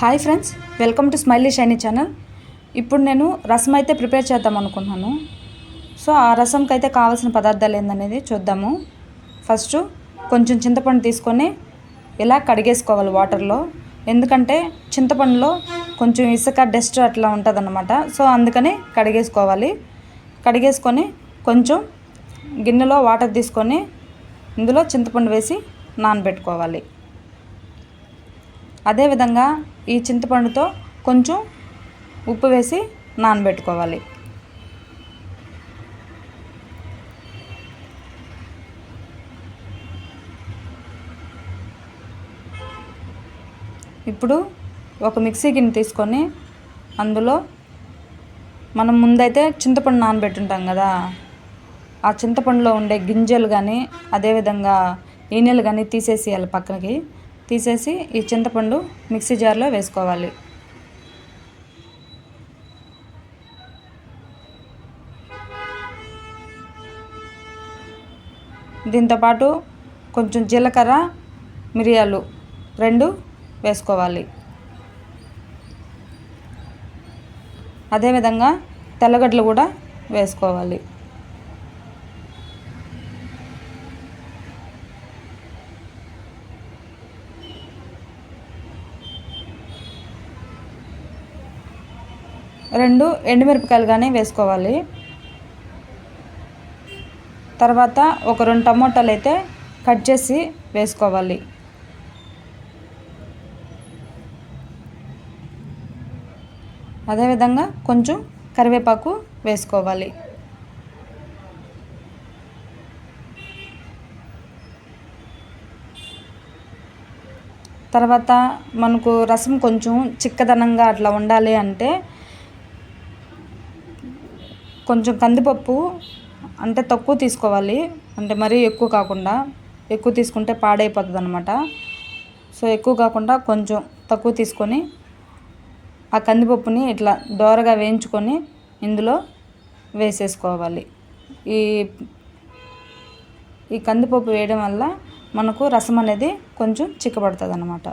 Hi friends welcome to Smiley Shiny channel. ఇప్పుడు నేను రసం అయితే ప్రిపేర్ చేద్దాం అనుకుంటున్నాను. సో ఆ రసంకి అయితే కావాల్సిన పదార్థాలు ఏందనేది చూద్దాము. ఫస్ట్ కొంచెం చింతపండు తీసుకొని ఇలా కడిగేసుకోవాలి వాటర్లో. ఎందుకంటే చింతపండులో కొంచెం ఇసుక డస్ట్ అట్లా ఉంటుందన్నమాట. సో అందుకని కడిగేసుకోవాలి. కడిగేసుకొని కొంచెం గిన్నెలో వాటర్ తీసుకొని ఇందులో చింతపండు వేసి నానబెట్టుకోవాలి. అదేవిధంగా ఈ చింతపండుతో కొంచెం ఉప్పు వేసి నానబెట్టుకోవాలి. ఇప్పుడు ఒక మిక్సీ గిన్నె తీసుకొని అందులో మనం ముందైతే చింతపండు నానబెట్టుంటాం కదా ఆ చింతపండులో ఉండే గింజలు కానీ అదేవిధంగా ఈనెలు కానీ తీసేసేయాలి పక్కనకి. తీసేసి ఈ చింతపండు మిక్సీ జార్లో వేసుకోవాలి. దీంతోపాటు కొంచెం జీలకర్ర మిరియాలు రెండు వేసుకోవాలి. అదేవిధంగా తెల్లగడ్డలు కూడా వేసుకోవాలి. రెండు ఎండుమిరపకాయలు కానీ వేసుకోవాలి. తర్వాత ఒక రెండు టమోటాలు అయితే కట్ చేసి వేసుకోవాలి. అదేవిధంగా కొంచెం కరివేపాకు వేసుకోవాలి. తర్వాత మనకు రసం కొంచెం చిక్కదనంగా అట్లా ఉండాలి అంటే కొంచెం కందిపప్పు అంటే తక్కువ తీసుకోవాలి. అంటే మరీ ఎక్కువ కాకుండా ఎక్కువ తీసుకుంటే పాడైపోతుంది అనమాట సో ఎక్కువ కాకుండా కొంచెం తక్కువ తీసుకొని ఆ కందిపప్పుని ఇట్లా దోరగా వేయించుకొని ఇందులో వేసేసుకోవాలి. ఈ ఈ కందిపప్పు వేయడం వల్ల మనకు రసం అనేది కొంచెం చిక్కబడుతుంది అనమాట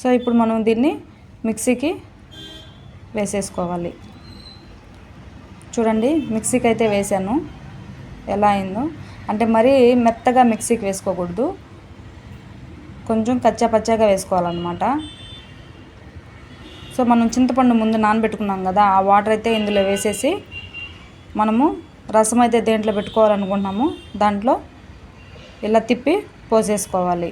సో ఇప్పుడు మనం దీన్ని మిక్సీకి వేసేసుకోవాలి. చూడండి మిక్సీకి అయితే వేసాను. ఎలా అయిందో. అంటే మరీ మెత్తగా మిక్సీకి వేసుకోకూడదు. కొంచెం కచ్చా పచ్చాగా వేసుకోవాలన్నమాట. సో మనం చింతపండు ముందు నానబెట్టుకున్నాం కదా ఆ వాటర్ అయితే ఇందులో వేసేసి మనము రసం అయితే దేంట్లో పెట్టుకోవాలనుకుంటున్నాము దాంట్లో ఇలా తిప్పి పోసేసుకోవాలి.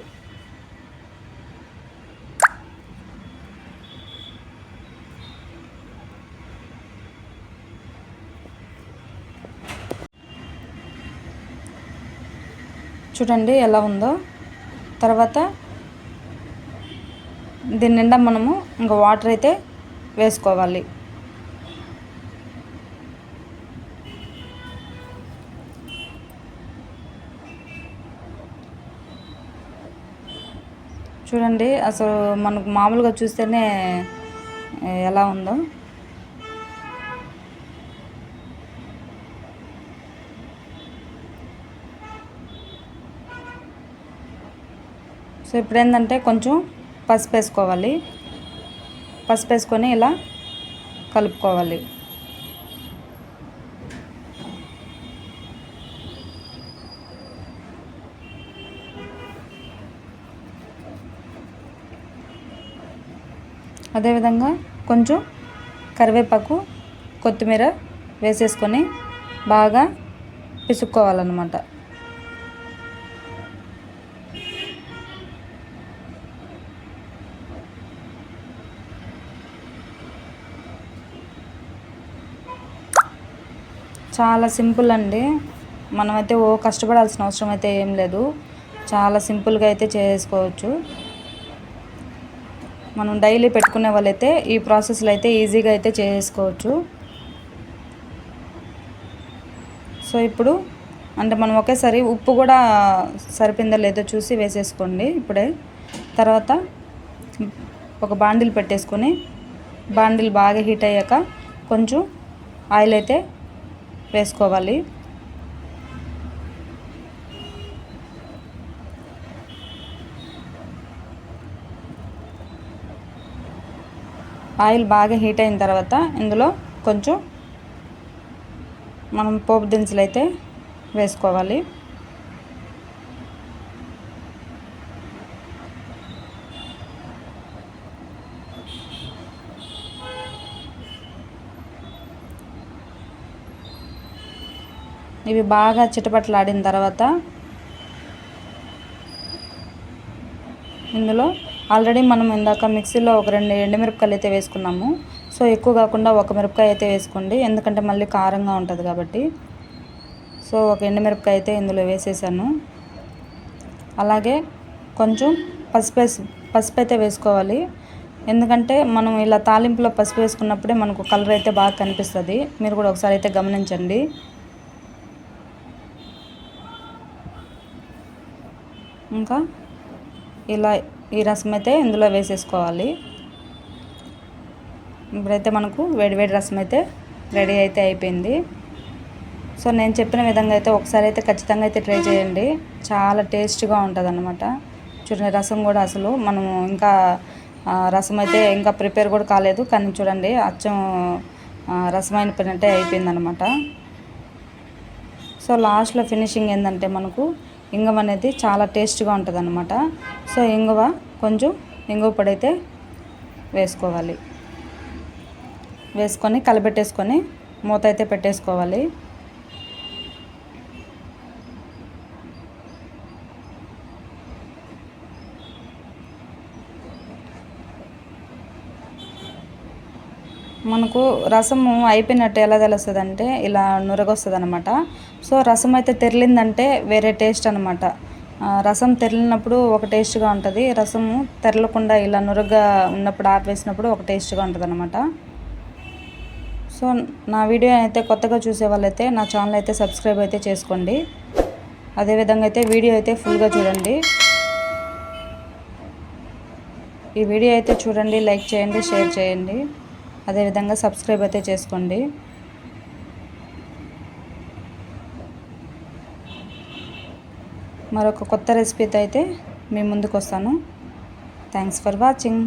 చూడండి ఎలా ఉందో. తర్వాత దీని నిండా మనము ఇంకా వాటర్ అయితే వేసుకోవాలి. చూడండి అసలు మనకు మామూలుగా చూస్తేనే ఎలా ఉందో. సో ఇప్పుడు ఏంటంటే కొంచెం పసుపు వేసుకోవాలి పసుపు వేసుకొని ఇలా కలుపుకోవాలి. అదేవిధంగా కొంచెం కరివేపాకు కొత్తిమీర వేసేసుకొని బాగా పిసుక్కోవాలన్నమాట. చాలా సింపుల్ అండి. మనమైతే ఓ కష్టపడాల్సిన అవసరం అయితే ఏం లేదు. చాలా సింపుల్గా అయితే చేసుకోవచ్చు. మనం డైలీ పెట్టుకునే వాళ్ళైతే ఈ ప్రాసెస్లో అయితే ఈజీగా అయితే చేసుకోవచ్చు. సో ఇప్పుడు అంటే మనం ఒకేసారి ఉప్పు కూడా సరిపోయిందో లేదో చూసి వేసేసుకోండి ఇప్పుడే. తర్వాత ఒక బాండిల్ పెట్టేసుకొని బాండిల్ బాగా హీట్ అయ్యాక కొంచెం ఆయిల్ అయితే వేసుకోవాలి. ఆయిల్ బాగా హీట్ అయిన తర్వాత ఇందులో కొంచెం మనం పోపు దినుసులు అయితే వేసుకోవాలి. ఇవి బాగా చిటపట్లాడిన తర్వాత ఇందులో ఆల్రెడీ మనం ఇందాక మిక్సీలో ఒక రెండు ఎండుమిరపకాయలు అయితే వేసుకున్నాము. సో ఎక్కువ కాకుండా ఒక మిరపకాయ అయితే వేసుకోండి. ఎందుకంటే మళ్ళీ కారంగా ఉంటుంది కాబట్టి. సో ఒక ఎండుమిరపకాయ అయితే ఇందులో వేసేసాను. అలాగే కొంచెం పసుపు వేసి పసుపు అయితే వేసుకోవాలి. ఎందుకంటే మనం ఇలా తాలింపులో పసుపు వేసుకున్నప్పుడే మనకు కలర్ అయితే బాగా కనిపిస్తుంది. మీరు కూడా ఒకసారి అయితే గమనించండి. ఇంకా ఇలా ఈ రసం అయితే ఇందులో వేసేసుకోవాలి. ఇప్పుడైతే మనకు వేడివేడి రసం అయితే రెడీ అయితే అయిపోయింది. సో నేను చెప్పిన విధంగా అయితే ఒకసారి అయితే ఖచ్చితంగా అయితే ట్రై చేయండి. చాలా టేస్ట్గా ఉంటుంది అనమాట చూడండి రసం కూడా అసలు మనము ఇంకా రసం అయితే ఇంకా ప్రిపేర్ కూడా కాలేదు. కానీ చూడండి అచ్చం రసం అయిపోయినట్టే అయిపోయిందనమాట సో లాస్ట్లో ఫినిషింగ్ ఏంటంటే మనకు ఇంగవ అనేది చాలా టేస్ట్గా ఉంటుంది అనమాట సో ఇంగువ కొంచెం ఇంగువ పొడి అయితే వేసుకోవాలి. వేసుకొని కలబెట్టేసుకొని మూత అయితే పెట్టేసుకోవాలి. మనకు రసము అయిపోయినట్టు ఎలా తెలుస్తుంది అంటే ఇలా నురగొస్తుంది అనమాట సో రసం అయితే తెరిలిందంటే వేరే టేస్ట్ అనమాట రసం తెరిలినప్పుడు ఒక టేస్ట్గా ఉంటుంది. రసము తెరలకుండా ఇలా నురగ్గా ఉన్నప్పుడు ఆపేసినప్పుడు ఒక టేస్ట్గా ఉంటుంది అనమాట సో నా వీడియో అయితే కొత్తగా చూసే వాళ్ళైతే నా ఛానల్ అయితే సబ్స్క్రైబ్ అయితే చేసుకోండి. అదేవిధంగా అయితే వీడియో అయితే ఫుల్గా చూడండి. ఈ వీడియో అయితే చూడండి లైక్ చేయండి షేర్ చేయండి. అదేవిధంగా సబ్స్క్రైబ్ అయితే చేసుకోండి. మరొక కొత్త రెసిపీతో అయితే మీ ముందుకు వస్తాను. Thanks for watching